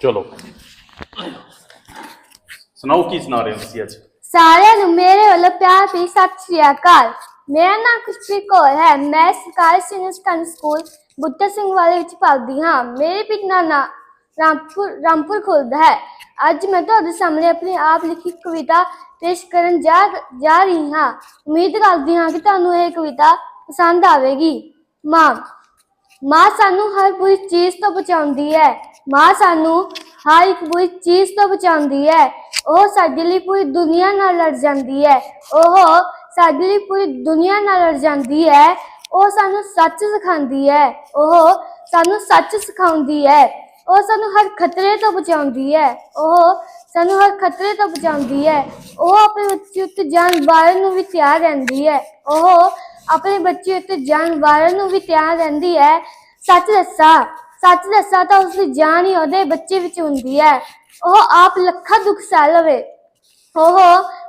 ਚਲੋ। ਸੁਣਾਓ ਕੀ ਸੁਣਾ ਰਹੇ ਹੋ ਤੁਸੀਂ ਅੱਜ? ਸਾਰਿਆਂ ਨੂੰ ਮੇਰੇ ਵੱਲੋਂ ਪਿਆਰ ਭਰੀ ਸਤਿ ਸ਼੍ਰੀ ਅਕਾਲ। ਮੇਰਾ ਨਾਮ ਖੁਸ਼ਪ੍ਰੀਤ ਕੌਰ ਹੈ। ਮੈਂ ਸਰਕਾਰੀ senior secondary school Butta Singh ਵਾਲੇ ਵਿੱਚ ਪੜ੍ਹਦੀ ਹਾਂ। ਮੇਰੇ ਪਿੰਡ ਦਾ ਨਾਂ ਰਾਮਪੁਰ ਰਾਮਪੁਰ ਖੁਲਦਾ ਹੈ। ਅੱਜ ਮੈਂ ਤੁਹਾਡੇ ਸਾਹਮਣੇ ਆਪਣੀ ਆਪ ਲਿਖੀ ਕਵਿਤਾ ਪੇਸ਼ ਕਰਨ ਜਾ ਜਾ ਰਹੀ ਹਾਂ। ਉਮੀਦ ਕਰਦੀ ਹਾਂ ਕਿ ਤੁਹਾਨੂੰ ਇਹ ਕਵਿਤਾ ਪਸੰਦ ਆਵੇਗੀ। ਮਾਂ ਮਾਂ ਸਾਨੂੰ ਹਰ ਬੁਰੀ ਚੀਜ਼ ਤੋਂ ਬਚਾਉਂਦੀ ਹੈ। ਮਾਂ ਸਾਨੂੰ ਹਰ ਇੱਕ ਬੁਰੀ ਚੀਜ਼ ਤੋਂ ਬਚਾਉਂਦੀ ਹੈ। ਉਹ ਸਾਡੇ ਲਈ ਪੂਰੀ ਦੁਨੀਆ ਨਾਲ ਲੜ ਜਾਂਦੀ ਹੈ। ਉਹ ਸਾਡੇ ਲਈ ਪੂਰੀ ਦੁਨੀਆ ਨਾਲ ਲੜ ਜਾਂਦੀ ਹੈ। ਉਹ ਸਾਨੂੰ ਸੱਚ ਸਿਖਾਉਂਦੀ ਹੈ। ਉਹ ਸਾਨੂੰ ਸੱਚ ਸਿਖਾਉਂਦੀ ਹੈ। ਉਹ ਸਾਨੂੰ ਹਰ ਖਤਰੇ ਤੋਂ ਬਚਾਉਂਦੀ ਹੈ। ਉਹ ਸਾਨੂੰ ਹਰ ਖਤਰੇ ਤੋਂ ਬਚਾਉਂਦੀ ਹੈ। ਉਹ ਆਪਣੇ ਬੱਚੇ ਉੱਤੇ ਜਾਨ ਵਾਰਨ ਨੂੰ ਵੀ ਤਿਆਰ ਰਹਿੰਦੀ ਹੈ। ਉਹ ਆਪਣੇ ਬੱਚੇ ਉੱਤੇ ਜਾਨ ਵਾਰਨ ਨੂੰ ਵੀ ਤਿਆਰ ਰਹਿੰਦੀ ਹੈ। ਸੱਚ ਦੱਸਾਂ ਸੱਚ ਦੱਸਾਂ ਤਾਂ ਉਸ ਦੀ ਜਾਨ ਹੀ ਉਹਦੇ ਬੱਚੇ ਵਿੱਚ ਹੁੰਦੀ ਹੈ। ਉਹ ਆਪ ਲੱਖਾਂ ਦੁੱਖ ਸਹਿ ਲਵੇ। ਉਹ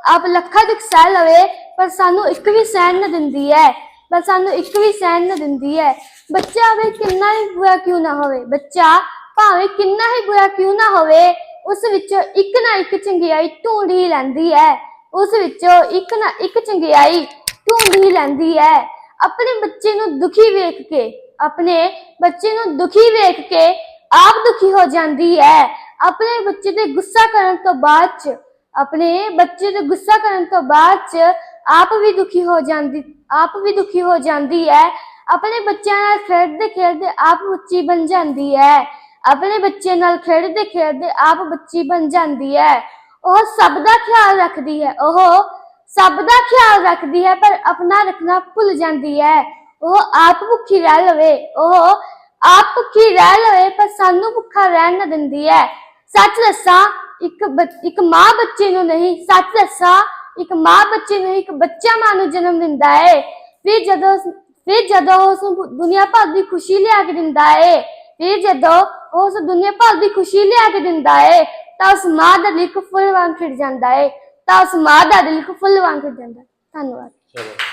ਆਪ ਲੱਖਾਂ ਦੁੱਖ ਸਹਿ ਲਵੇ, ਪਰ ਸਾਨੂੰ ਇੱਕ ਵੀ ਸਹਿਣ ਨਾ ਦਿੰਦੀ ਹੈ। ਪਰ ਸਾਨੂੰ ਇੱਕ ਵੀ ਸਹਿਣ ਨਾ ਦਿੰਦੀ ਹੈ। ਬੱਚਾ ਵੀ ਕਿੰਨਾ ਹੀ ਬੁਰਾ ਕਿਉਂ ਨਾ ਹੋਵੇ। ਬੱਚਾ ਭਾਵੇਂ ਕਿੰਨਾ ਹੀ ਬੁਰਾ ਕਿਉਂ ਨਾ ਹੋਵੇ, ਉਸ ਵਿੱਚੋਂ ਇੱਕ ਨਾ ਇੱਕ ਚੰਗਿਆਈ ਢੂੰਡ ਹੀ ਲੈਂਦੀ ਹੈ। ਉਸ ਵਿੱਚੋਂ ਇੱਕ ਨਾ ਇੱਕ ਚੰਗਿਆਈ ਢੂੰਡ ਹੀ ਹੈ ਆਪਣੇ ਬੱਚੇ ਨੂੰ ਦੁਖੀ ਵੇਖ ਕੇ, ਆਪਣੇ ਬੱਚੇ ਨੂੰ ਦੁਖੀ ਵੇਖ ਕੇ ਆਪ ਦੁਖੀ ਹੋ ਜਾਂਦੀ ਹੈ ਆਪਣੇ ਬੱਚੇ ਤੇ ਗੁੱਸਾ ਕਰਨ ਤੋਂ ਬਾਅਦ ਚ, ਆਪਣੇ ਬੱਚੇ ਤੇ ਗੁੱਸਾ ਕਰਨ ਤੋਂ ਬਾਅਦ ਚ ਆਪ ਵੀ ਦੁਖੀ ਹੋ ਜਾਂਦੀ, ਆਪ ਵੀ ਦੁਖੀ ਹੋ ਜਾਂਦੀ ਹੈ ਆਪਣੇ ਬੱਚਿਆਂ ਨਾਲ ਖੇਡਦੇ ਖੇਡਦੇ ਆਪ ਬੱਚੀ ਬਣ ਜਾਂਦੀ ਹੈ ਆਪਣੇ ਬੱਚੇ ਨਾਲ ਖੇਡਦੇ ਖੇਡਦੇ ਆਪ ਬੱਚੀ ਬਣ ਜਾਂਦੀ ਹੈ ਉਹ ਸਭ ਦਾ ਖਿਆਲ ਰੱਖਦੀ ਹੈ ਉਹ ਸਭ ਦਾ ਖਿਆਲ ਰੱਖਦੀ ਹੈ, ਪਰ ਆਪਣਾ ਰੱਖਣਾ ਭੁੱਲ ਜਾਂਦੀ ਹੈ। ਉਹ ਆਪ ਭੁੱਖੀ ਰਹਿ ਲਵੇ, ਉਹ ਆਪ ਭੁੱਖੀ ਰਹਿ ਲਵੇ, ਪਰ ਸਾਨੂੰ ਭੁੱਖਾ ਰਹਿਣ ਨਾ ਦਿੰਦੀ ਹੈ। ਸੱਚ ਦੱਸਾਂ, ਇੱਕ ਇੱਕ ਮਾਂ ਬੱਚੇ ਨੂੰ ਨਹੀਂ, ਸੱਚ ਦੱਸਾਂ, ਇੱਕ ਮਾਂ ਬੱਚੇ ਨੂੰ ਇੱਕ ਬੱਚਾ ਮਾਂ ਨੂੰ ਜਨਮ ਦਿੰਦਾ ਹੈ ਫਿਰ ਜਦੋਂ ਫਿਰ ਜਦੋਂ ਉਸ ਨੂੰ ਦੁਨੀਆ ਭਰ ਦੀ ਖੁਸ਼ੀ ਲਿਆ ਕੇ ਦਿੰਦਾ ਹੈ ਫਿਰ ਜਦੋਂ ਉਹ ਉਸ ਦੁਨੀਆ ਭਰ ਦੀ ਖੁਸ਼ੀ ਲਿਆ ਕੇ ਦਿੰਦਾ ਹੈ ਤਾਂ ਉਸ ਮਾਂ ਦਾ ਲਿਖ ਫੁੱਲ ਵਾਂਗ ਖਿੜ ਜਾਂਦਾ ਹੈ ਤਾਂ ਉਸ ਮਾਂ ਦਾ ਦਿਲ ਇੱਕ ਫੁੱਲ ਵਾਂਗ ਜਾਂਦਾ। ਧੰਨਵਾਦ। ਚਲੋ।